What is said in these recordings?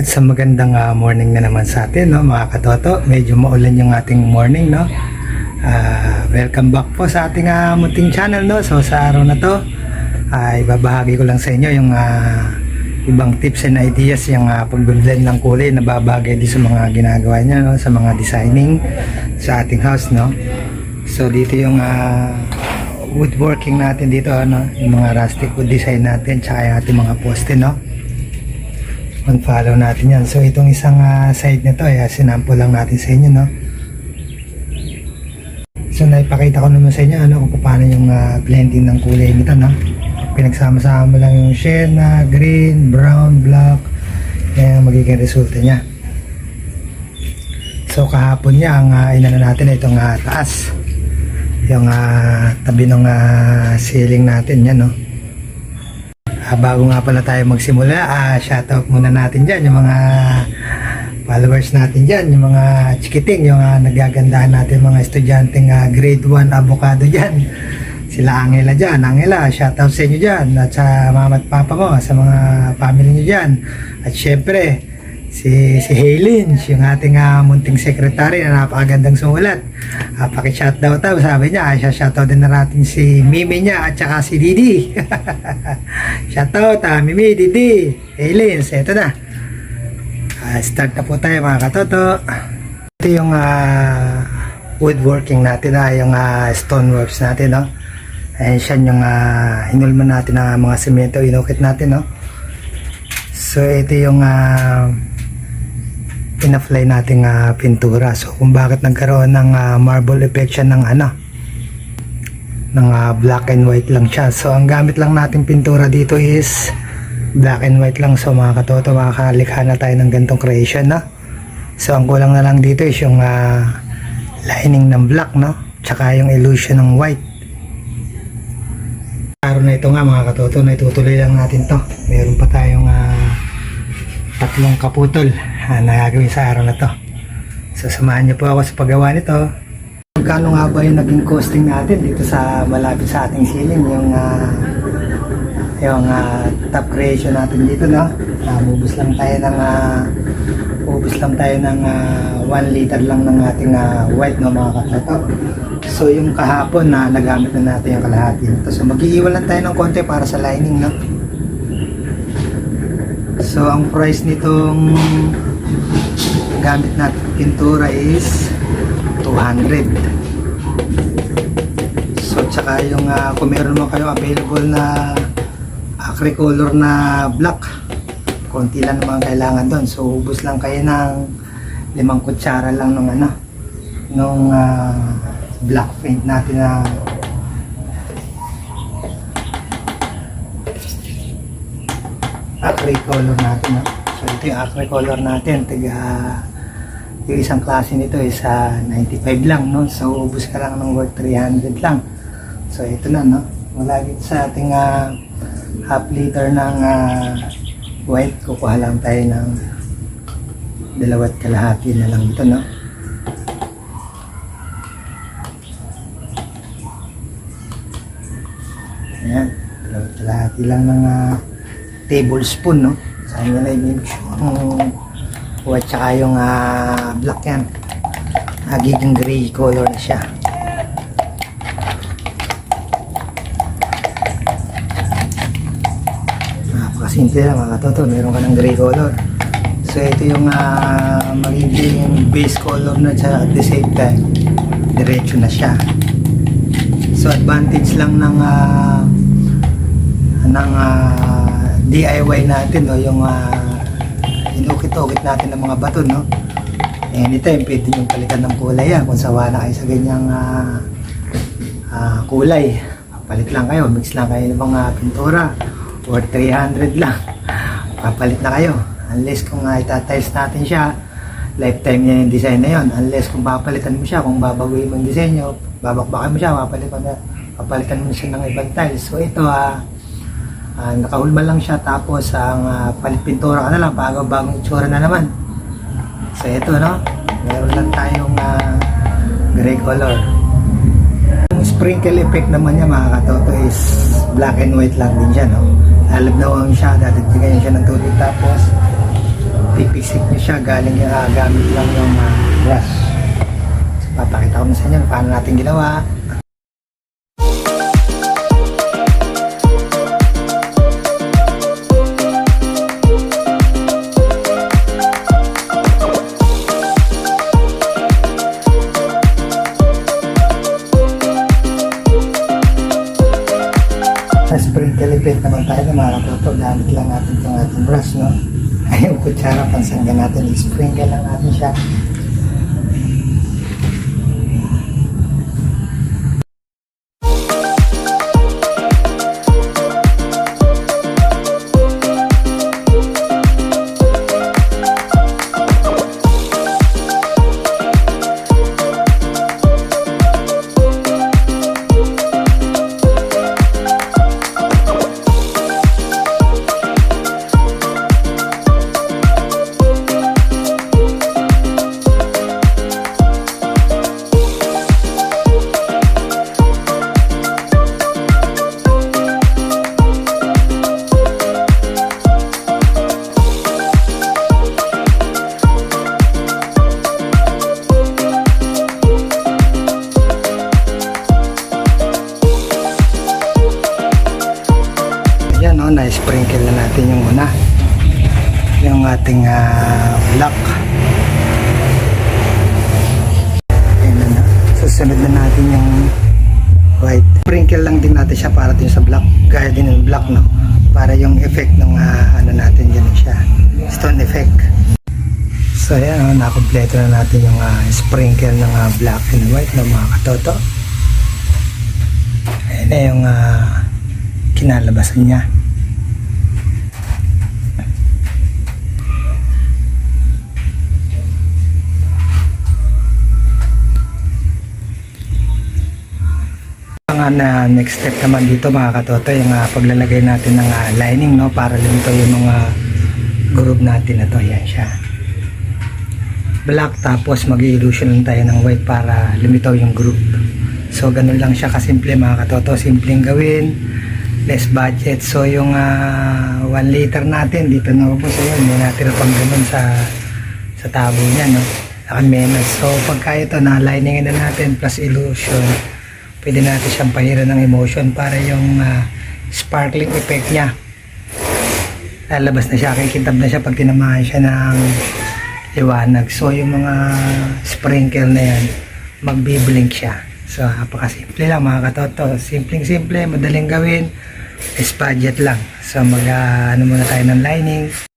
At sa magandang ah, morning na naman sa atin, no, mga katoto. Medyo maulan yung ating morning, no. Ah, welcome back po sa ating ah, munting channel, no. So sa araw na to, ay babahagi ko lang sa inyo yung ah, ibang tips and ideas yung uh, pag-blend ng kulay na babagay din sa mga ginagawa niya, no, sa mga designing sa ating house, no. So dito yung ah, woodworking natin dito, ano, yung mga rustic wood design natin, tsaka yung ating mga poste, no on-follow natin yan. So itong isang ah, side nito ay ah, sinample lang natin sa inyo no. So naipakita ko naman sa inyo ano kung paano yung ah, blending ng kulay nito no. Pinagsama-sama lang yung sienna, green, brown, black. Ang magiging resulta niya. So kahapon niya ang uh, inano natin itong ah, taas. Yung ah, tabi ng ah, ceiling natin yan no. Ah, bago nga pala tayo magsimula, ah, shoutout muna natin dyan, yung mga followers natin dyan, yung mga chikiting, yung uh, nagagandahan natin mga estudyanteng ah, grade 1 avocado dyan. Sila Angela dyan, Angela, shoutout sa inyo dyan, at sa mama at papa mo, sa mga family nyo dyan. At syempre, si si Haylin, yung ating ah, munting secretary na napakagandang sumulat. Uh, paki-shoutout daw, sabi niya, siya shoutout din na natin si Mimi niya at saka si Didi. shoutout, ah, Mimi, Didi, Haylin, so ito na. Ah, start na po tayo mga katoto. Ito yung ah, woodworking natin, ah, yung ah, stoneworks natin, no? Ayan siya yung uh, hinulman natin na mga semento, inukit natin, no? So, ito yung uh, in-apply nating ah, pintura. So, kung bakit nagkaroon ng ah, marble effect siya ng ano, ng ah, black and white lang siya. So, ang gamit lang nating pintura dito is black and white lang. So, mga katoto, makakalikha na tayo ng gantong creation, no? So, ang kulang na lang dito is yung ah, lining ng black, no? Tsaka yung illusion ng white. Araw na ito nga mga katoto, na itutuloy lang natin to. Meron pa tayong ah, tatlong kaputol ah, na gagawin sa araw na to. So samahan niyo po ako sa paggawa nito. Magkano nga ba yung naging costing natin dito sa malapit sa ating ceiling yung ah, yung ah, top creation natin dito no. Uh, lang tayo ng uh, lang tayo ng 1 liter lang ng ating ah, white no mga katoto. So yung kahapon na nagamit na natin yung kalahati nito. So mag-iiwan lang tayo ng konti para sa lining no. So ang price nitong gamit natin pintura is 200. So tsaka yung ah, kung meron mo kayo available na acricolor na black, konti lang naman kailangan doon. So ubos lang kayo ng limang kutsara lang ng ano, nung ah, black paint natin na acricolor natin. No? So ito yung acricolor natin. Tiga, yung isang klase nito is ah, 95 lang. No? So ubus ka lang ng worth 300 lang. So ito na. No? Mula dito sa ating ah, half liter ng ah, white, kukuha lang tayo ng dalawat kalahati na lang ito. No? Ayan. Kalahati lang ng ah, tablespoon, no? Inyo na yung yung white tsaka yung ah, black yan. Nagiging gray color na siya. Napakasimple lang mga katoto. Meron ka ng gray color. So ito yung ah, magiging base color na siya at the same time. Diretso na siya. So advantage lang ng ah, ng ah, DIY natin no? Yung uh, inukit-ukit natin ng mga bato no? Anytime pwede nyo palitan ng kulay yan. Kung sawa na kayo sa ganyang ah, ah, kulay papalit lang kayo. Mix lang kayo ng mga pintura. Or 300 lang. Papalit na kayo. Unless kung uh, itatiles natin siya lifetime niya yung design na yun. Unless kung papalitan mo siya kung babaguhin mo yung disenyo babakbakan mo siya papalitan, na, papalitan mo siya ng ibang tiles. So ito ah Ah, nakahulma lang siya tapos ang uh, palit pintura ka na lang bago bagong itsura na naman. So ito no, meron lang tayong uh, gray color. Yung sprinkle effect naman niya mga katoto is black and white lang din siya no. Lalabnawan siya, dadagdagan siya ng tubig tapos pipisik niya siya galing ah, gamit lang yung ah, brush. So, papakita ko na sa inyo paano natin ginawa. Brush, no? Ay, yung kutsara, pansangga natin. I-sprinkle lang natin siya. Natin yung una. Yung ating ah, black. Ayan na na. Susunod na natin yung white. Sprinkle lang din natin siya para din sa black. Gaya din yung black, no? Para yung effect ng ah, ano natin, ganun siya. Stone effect. So ayan, no? nakompleto na natin yung ah, sprinkle ng ah, black and white ng mga katoto. Ayan na yung ah, kinalabasan niya. Ang na next step naman dito mga katoto yung ah, paglalagay natin ng ah, lining no para lumito yung mga groove natin na to. Yan siya. Black tapos mag illusion lang tayo ng white para lumitaw yung groove so ganun lang siya kasimple mga katoto simpleng gawin less budget. So yung 1 liter natin dito na po so yun may natira pang ganun sa sa tabo niya no? Naka menos so pagka ito na lining na natin plus illusion pwede natin siyang pahiran ng emotion para yung ah, sparkling effect niya. Lalabas na siya kikintab na siya pag tinamaan siya ng liwanag. So yung mga sprinkle na yan magbiblink siya. So napakasimple lang mga katoto. Simpleng simple madaling gawin. Is budget lang. So mag ah, ano muna tayo ng lining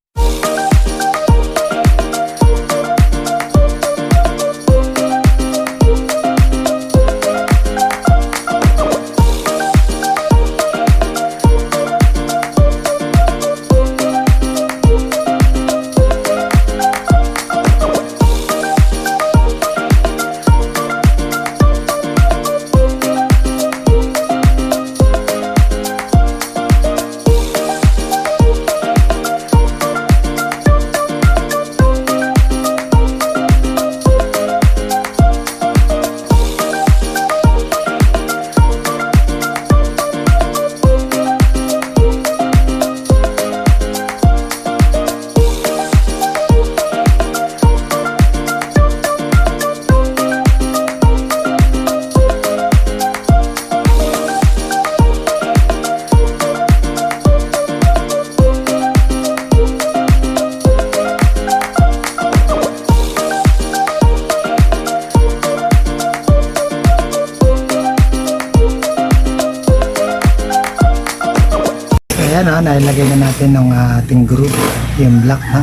Ayan o, nailagay na natin ng ating group, yung black ha.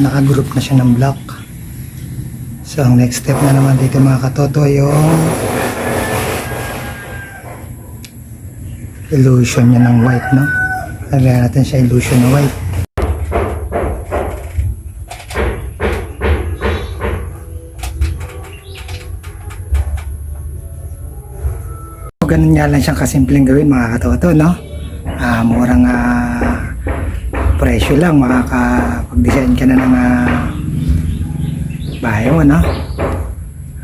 Naka-group na siya ng black. So, ang next step na naman dito mga katoto, yung illusion niya ng white, no? Lagyan natin siya illusion ng white. Ganun nga lang siyang kasimpleng gawin mga katoto, no? Ah, murang ah, presyo lang, makakapag-design ka na ng ah, bahay mo, no?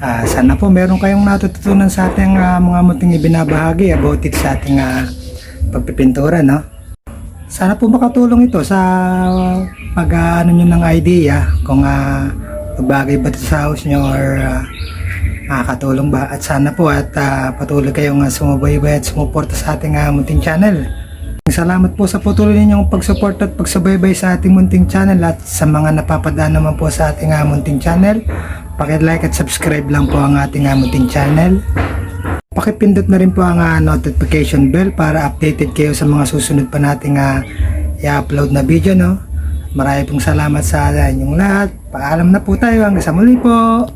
Ah, sana po meron kayong natututunan sa ating ah, mga muting ibinabahagi about it sa ating ah, pagpipintura, no? sana po makatulong ito sa pag ah, ano nyo ng idea kung uh, bagay ba ito sa house nyo or ah, makakatulong ba at sana po at ah, patuloy kayong uh, sumubaybay at sumuporta sa ating ah, munting channel Salamat po sa patuloy ninyong pagsuporta at pagsubaybay sa ating munting channel at sa mga napapadaan naman po sa ating ah, munting channel. Paki-like at subscribe lang po ang ating ah, munting channel. Pakipindot na rin po ang ah, notification bell para updated kayo sa mga susunod pa nating ah, i-upload na video no. Marami pong salamat sa inyong lahat. Paalam na po tayo hanggang sa muli po.